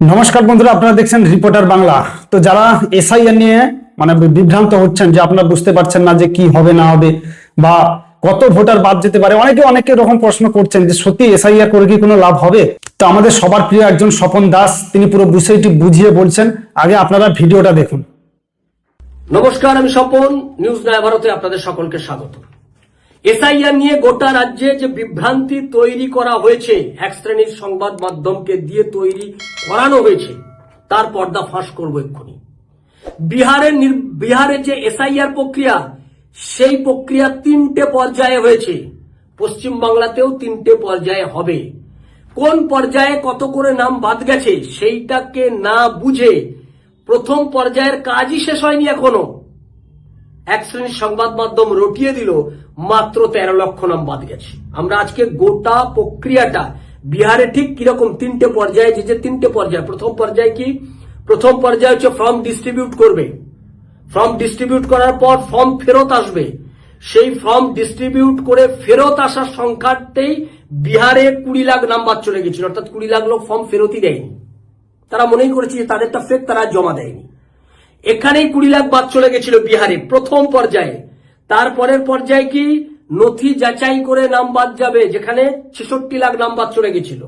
নমস্কার বন্ধুরা, আপনারা দেখছেন রিপোর্টার বাংলা। তো যারা এসআইআর নিয়ে মানে বিভ্রান্ত হচ্ছেন যে আপনারা বুঝতে পারছেন না যে কি হবে, না হবে, বা কত ভোটার বাদ যেতে পারে, অনেকে অনেকে রকম প্রশ্ন করছেন যে সত্যি এসআইআর করে কি কোনো লাভ হবে? তো আমাদের সবার প্রিয় একজন স্বপন দাস, তিনি পুরো বিষয়টি বুঝিয়ে বলছেন। আগে আপনারা ভিডিওটা দেখুন। নমস্কার, আমি স্বপন। নিউজ নয় ভারতে আপনাদের সকলকে স্বাগত। এসআইআর নিয়ে গোটা রাজ্যে যে বিভ্রান্তি তৈরি করা হয়েছে, এক শ্রেণির সংবাদ মাধ্যমকে দিয়ে তৈরি করানো হয়েছে, তার পর্দা ফাঁস করব এক্ষুনি। বিহারের বিহারের যে এসআইআর প্রক্রিয়া, সেই প্রক্রিয়া তিনটে পর্যায়ে হয়েছে। পশ্চিম বাংলাতেও তিনটে পর্যায়ে হবে। কোন পর্যায়ে কত করে নাম বাদ গেছে, সেইটাকে না বুঝে প্রথম পর্যায়ের কাজই শেষ হয়নি এখনও। এক শ্রেণির সংবাদ মাধ্যম রটিয়ে দিল, মাত্র তেরো লক্ষ নাম বাদ গেছে। আমরা আজকে গোটা প্রক্রিয়াটা, বিহারে ঠিক কীরকম তিনটে পর্যায়ে, যে যে তিনটে পর্যায়ে, প্রথম পর্যায়ে কি? প্রথম পর্যায়ে হচ্ছে ফর্ম ডিস্ট্রিবিউট করবে। ফর্ম ডিস্ট্রিবিউট করার পর ফর্ম ফেরত আসবে। সেই ফর্ম ডিস্ট্রিবিউট করে ফেরত আসার সংখ্যাতেই বিহারে কুড়ি লাখ নাম্বার চলে গেছিল। অর্থাৎ কুড়ি লাখ লোক ফর্ম ফেরতই দেয়নি। তারা মনেই করেছে যে তাদেরটা ফেক তারা জমা দেয়নি। এখানেই কুড়ি লাখ বাদ চলে গেছিল বিহারে, প্রথম পর্যায়ে। তারপরের পর্যায়ে কি? নথি যাচাই করে নাম বাদ যাবে, যেখানে ছেষট্টি লাখ নাম বাদ চলে গেছিল।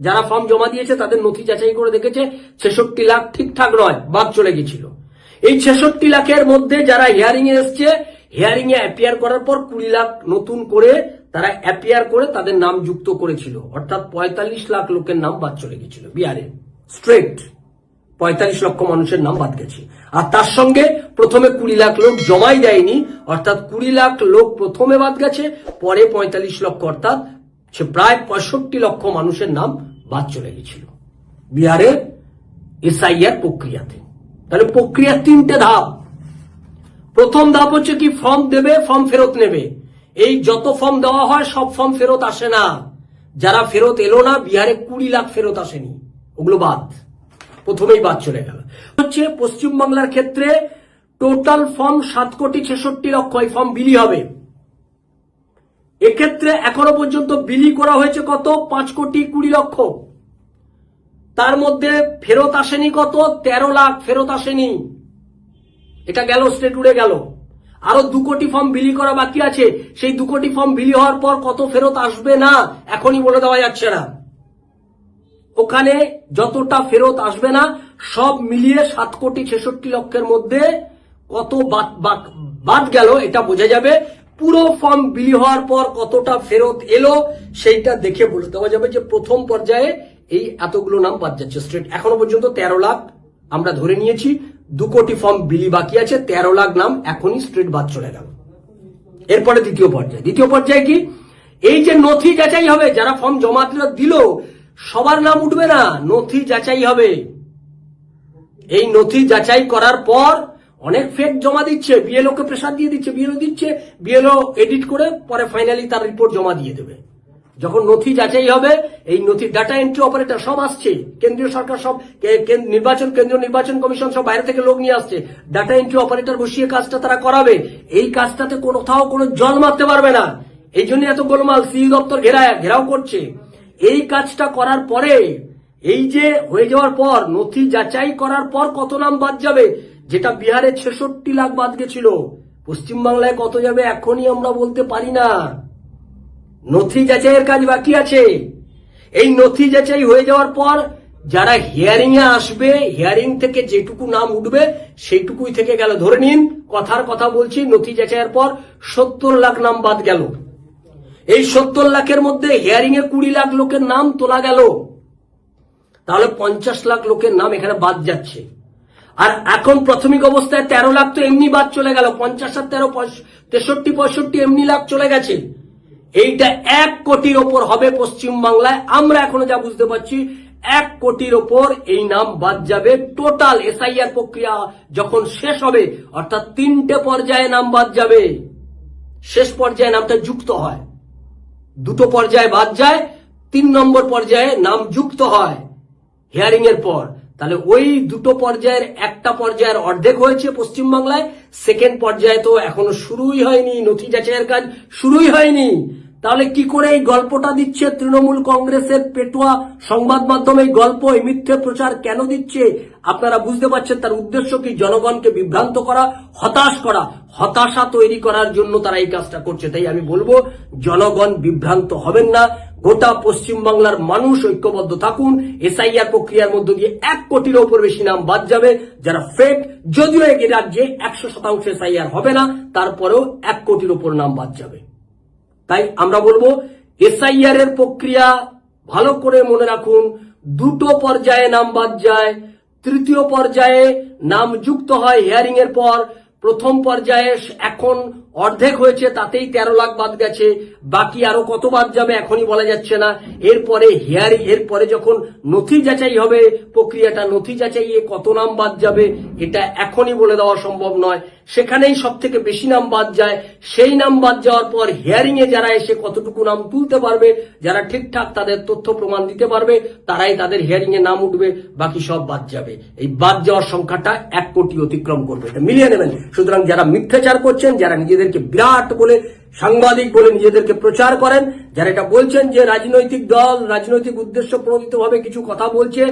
যারা ফর্ম জমা দিয়েছে, তাদের নথি যাচাই করে দেখেছে, ছেষট্টি লাখ ঠিকঠাক নয়, বাদ চলে গেছিল। এই ছেষট্টি লাখের মধ্যে যারা হিয়ারিং এ এসছে হিয়ারিং এ অ্যাপিয়ার করার পর কুড়ি লাখ নতুন করে তারা অ্যাপিয়ার করে তাদের নাম যুক্ত করেছিল। অর্থাৎ পঁয়তাল্লিশ লাখ লোকের নাম বাদ চলে গেছিল বিহারে। স্ট্রেট পঁয়তাল্লিশ লক্ষ মানুষের নাম বাদ গেছে। আর তার সঙ্গে প্রথমে কুড়ি লাখ লোক জমাই দেয়নি, অর্থাৎ কুড়ি লাখ লোক প্রথমে বাদ গেছে, পরে পঁয়তাল্লিশ লক্ষ, অর্থাৎ সে প্রায় পঁয়ষট্টি লক্ষ মানুষের নাম বাদ চলে গেছিল। বিহারের এসআইআর প্রক্রিয়াতে। তাহলে প্রক্রিয়া তিনটে ধাপ। প্রথম ধাপ হচ্ছে কি, ফর্ম দেবে, ফর্ম ফেরত নেবে। এই যত ফর্ম দেওয়া হয়, সব ফর্ম ফেরত আসে না। যারা ফেরত এলো না, বিহারে কুড়ি লাখ ফেরত আসেনি। ওগুলো বাদ। প্রথমেই বাদ চলে গেল। হচ্ছে পশ্চিমবাংলার ক্ষেত্রে টোটাল ফর্ম সাত কোটি ছেষট্টি লক্ষ এই ফর্ম বিলি হবে। এক্ষেত্রে এখনও পর্যন্ত বিলি করা হয়েছে কত? পাঁচ কোটি কুড়ি লক্ষ। তার মধ্যে ফেরত আসেনি কত? তেরো লাখ ফেরত আসেনি। এটা গেল, স্টেট উড়ে গেল। আরও দু কোটি ফর্ম বিলি করা বাকি আছে। সেই দু কোটি ফর্ম বিলি হওয়ার পর কত ফেরত আসবে না, এখনই বলে দেওয়া যাচ্ছে না। ওখানে যতটা ফেরত আসবে না, সব মিলিয়ে সাত কোটি ছেষট্টি লক্ষের মধ্যে কত বাদ গেল এটা বোঝা যাবে। পুরো ফর্ম বিলি হওয়ার পর কতটা ফেরত এলো সেইটা দেখে বলে দেওয়া যাবে যে প্রথম পর্যায়ে এই এতগুলো নাম বাদ যাচ্ছে। স্ট্রেট এখনও পর্যন্ত তেরো লাখ আমরা ধরে নিয়েছি, দু কোটি ফর্ম বিলি বাকি আছে, তেরো লাখ নাম এখনই স্ট্রেট বাদ চলে গেল। এরপরে দ্বিতীয় পর্যায়ে। দ্বিতীয় পর্যায়ে কি? এই যে নথি যাচাই হবে, যারা ফর্ম জমা দিল সবার নাম উঠবে না, নথি যাচাই হবে। এই নথি যাচাই করার পর অনেক ফেক জমা দিচ্ছে বিএলও কে প্রেসার দিয়ে দিচ্ছে বিএলও দিচ্ছে বিএলও এডিট করে পরে ফাইনালি তার রিপোর্ট জমা দিয়ে দেবে। যখন নথি যাচাই হবে, এই নথি ডাটা এন্ট্রি অপারেটর সব আসছে, কেন্দ্রীয় সরকার সব নির্বাচন, কেন্দ্রীয় নির্বাচন কমিশন সব বাইরে থেকে লোক নিয়ে আসছে। ডাটা এন্ট্রি অপারেটর বসিয়ে কাজটা তারা করাবে, এই কাজটাতে কোথাও কোনো জল মারতে পারবে না। এই জন্য এত গোলমাল সিই দপ্তর ঘেরা ঘেরাও করছে। এই কাজটা করার পরে, এই যে হয়ে যাওয়ার পর, নথি যাচাই করার পর কত নাম বাদ যাবে? যেটা বিহারে ছেষট্টি লাখ বাদ গেছিল। পশ্চিমবাংলায় কত যাবে এখনই আমরা বলতে পারি না। নথি যাচাইয়ের কাজ বাকি আছে। এই নথি যাচাই হয়ে যাওয়ার পর, যারা হিয়ারিং এ আসবে, হিয়ারিং থেকে যেটুকু নাম উঠবে, সেইটুকুই থেকে গেল। ধরে নিন, কথার কথা বলছি, নথি যাচাইয়ের পর সত্তর লাখ নাম বাদ গেল। এই সত্তর লাখের মধ্যে হিয়ারিং এ কুড়ি লাখ লোকের নাম তোলা গেল। তাহলে পঞ্চাশ লাখ লোকের নাম এখানে বাদ যাচ্ছে। আর এখন প্রাথমিক অবস্থায় তেরো লাখ তো এমনি বাদ চলে গেল। পঞ্চাশ আর তেরো তেষট্টি, পঁয়ষট্টি এমনি লাখ চলে গেছে। এইটা এক কোটির ওপর হবে পশ্চিম বাংলায় আমরা এখনও যা বুঝতে পারছি, এক কোটির ওপর এই নাম বাদ যাবে। টোটাল এসআইআর প্রক্রিয়া যখন শেষ হবে, অর্থাৎ তিনটে পর্যায়ে নাম বাদ যাবে। শেষ পর্যায়ে নামটা যুক্ত হয়। দুটো পর্যায়ে বাদ যায়, তিন নম্বর পর্যায়ে নাম যুক্ত হয় হিয়ারিং এর পর। তাহলে ওই দুটো পর্যায়ের একটা পর্যায়ের অর্ধেক হয়েছে পশ্চিমবাংলায় সেকেন্ড পর্যায়ে তো এখনও শুরুই হয়নি নথি যাচাইয়ের কাজ শুরুই হয়নি। তাহলে কি করে এই গল্পটা দিচ্ছে তৃণমূল কংগ্রেসের পেটোয়া সংবাদ মাধ্যমে এই গল্প, এই মিথ্যে প্রচার কেন দিচ্ছে? আপনারা বুঝতে পারছেন তার উদ্দেশ্য কি? জনগণকে বিভ্রান্ত করা, হতাশ করা, হতাশা তৈরি করার জন্য তারা এই কাজটা করছে। তাই আমি বলব, জনগণ বিভ্রান্ত হবেন না। গোটা পশ্চিমবাংলার মানুষ ঐক্যবদ্ধ থাকুন। এসআইআর প্রক্রিয়ার মধ্য দিয়ে এক কোটির ওপর বেশি নাম বাদ যাবে, যারা ফেক যদিও এই রাজ্যে একশো শতাংশ এসআইআর হবে না, তারপরেও এক কোটির ওপর নাম বাদ যাবে। তাই আমরা বলব এসআইআর এর প্রক্রিয়া ভালো করে মনে রাখুন, দুটো পর্যায়ে নাম বাদ যায়, তৃতীয় পর্যায়ে নাম যুক্ত হয় হিয়ারিং এর পর, প্রথম পর্যায়ে এখন অর্ধেক হয়েছে, তাতেই তেরো লাখ বাদ গেছে। বাকি আরও কত বাদ যাবে এখনই বলা যাচ্ছে না। এরপরে হিয়ারিং এরপরে যখন নথি যাচাই হবে, প্রক্রিয়াটা নথি যাচাইয়ে কত নাম বাদ যাবে, এটা এখনই বলে দেওয়া সম্ভব নয়। সেখানেই সব থেকে বেশি নাম বাদ যায়। সেই নাম বাদ যাওয়ার পর হিয়ারিং এ যারা এসে কতটুকু নাম তুলতে পারবে, যারা ঠিকঠাক তাদের তথ্য প্রমাণ দিতে পারবে, তারাই তাদের হিয়ারিং এ নাম উঠবে, বাকি সব বাদ যাবে। এই বাদ যাওয়ার সংখ্যাটা এক কোটি অতিক্রম করবে। এটা মিলিয়ে নেবেন। সুতরাং যারা মিথ্যাচার করছেন, যারা নিজেদেরকে বিরাট বলে সাংবাদিক বলে নিজেদেরকে প্রচার করেন, যারা এটা বলছেন যে রাজনৈতিক দল, রাজনৈতিক উদ্দেশ্য প্রণোদিত ভাবে কিছু কথা বলছে,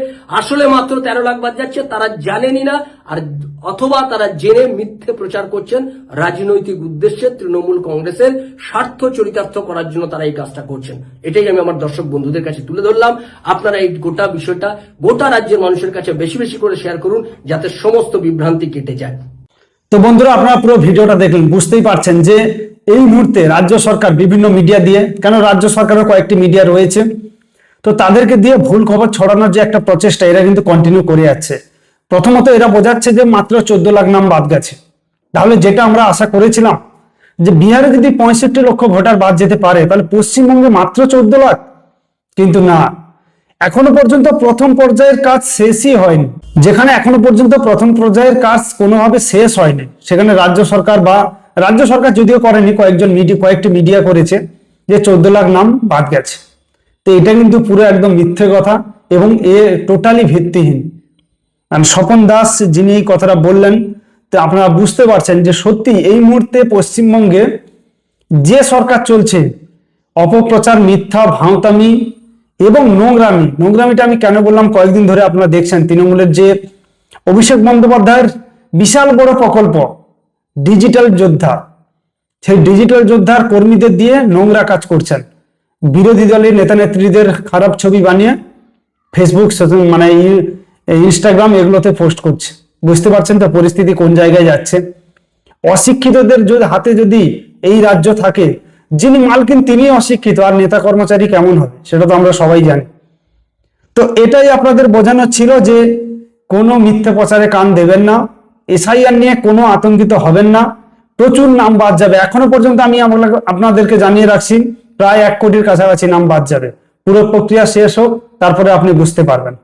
আসলে মাত্র তেরো লাখ বাদ যাচ্ছে, তারা জানেনই না, আর অথবা তারা জেনে মিথ্যে প্রচার করছেন, রাজনৈতিক উদ্দেশ্যে তৃণমূল কংগ্রেসের স্বার্থ চরিতার্থ করার জন্য তারা এই কাজটা করছেন। এটাই আমি আমার দর্শক বন্ধুদের কাছে তুলে ধরলাম। আপনারা এই গোটা বিষয়টা গোটা রাজ্যের মানুষের কাছে বেশি বেশি করে শেয়ার করুন, যাতে সমস্ত বিভ্রান্তি কেটে যায়। তো বন্ধুরা, আপনারা পুরো ভিডিওটা দেখলেন, বুঝতেই পারছেন যে এই মুহূর্তে রাজ্য সরকার বিভিন্ন মিডিয়া দিয়ে, কেন রাজ্য সরকারের কয়েকটি মিডিয়া রয়েছে, তো তাদেরকে দিয়ে ভুল খবর ছড়ানোর যে একটা প্রচেষ্টা, এরা কিন্তু কন্টিনিউ করে যাচ্ছে। প্রথমত এরা বোঝাচ্ছে যে মাত্র চোদ্দ লাখ নাম বাদ গেছে। তাহলে যেটা আমরা আশা করেছিলাম, যে বিহারে যদি পঁয়ষট্টি লক্ষ ভোটার বাদ যেতে পারে, তাহলে পশ্চিমবঙ্গে মাত্র চোদ্দ লাখ? কিন্তু না এখনও পর্যন্ত প্রথম পর্যায়ের কাজ শেষই হয়নি। যেখানে এখনও পর্যন্ত প্রথম পর্যায়ের কাজ কোনোভাবে শেষ হয়নি। সেখানে রাজ্য সরকার বা রাজ্য সরকার যদিও করেনি, কয়েকজন মিডিয়া কয়েকটি মিডিয়া করেছে যে চোদ্দ লাখ নাম বাদ গেছে। তো এটা কিন্তু পুরো একদম মিথ্যে কথা এবং এ টোটালি ভিত্তিহীন। স্বপন দাস যিনি এই কথাটা বললেন, তো আপনারা বুঝতে পারছেন যে সত্যি এই মুহূর্তে পশ্চিমবঙ্গে যে সরকার চলছে, অপপ্রচার, মিথ্যা ভাঁওতামি এবং নোংরামি, নোংরামিটা আমি কেন বললাম? কয়েকদিন ধরে আপনারা দেখছেন তৃণমূলের যে অভিষেক বন্দ্যোপাধ্যায়ের বিশাল বড় প্রকল্প, ডিজিটাল যোদ্ধা। সেই ডিজিটাল যোদ্ধার কর্মীদের দিয়ে নোংরা কাজ করছেন। বিরোধী দলের নেতা নেত্রীদের খারাপ ছবি বানিয়ে ফেসবুক মানে ইনস্টাগ্রাম এগুলোতে পোস্ট করছে। বুঝতে পারছেন তো পরিস্থিতি কোন জায়গায় যাচ্ছে? অশিক্ষিতদের যদি হাতে যদি এই রাজ্য থাকে যিনি মালকিন তিনি অশিক্ষিত। আর নেতা কর্মচারী কেমন হবে? সেটা তো আমরা সবাই জানি। তো এটাই আপনাদের বোঝানো ছিল যে কোনো মিথ্যে প্রচারে কান দেবেন না। এসআইআর নিয়ে কোনো আতঙ্কিত হবেন না। প্রচুর নাম বাদ যাবে। এখনও পর্যন্ত আমি আপনাদেরকে জানিয়ে রাখছি, প্রায় এক কোটির কাছাকাছি নাম বাদ যাবে। পুরো প্রক্রিয়া শেষ হোক, তারপরে আপনি বুঝতে পারবেন।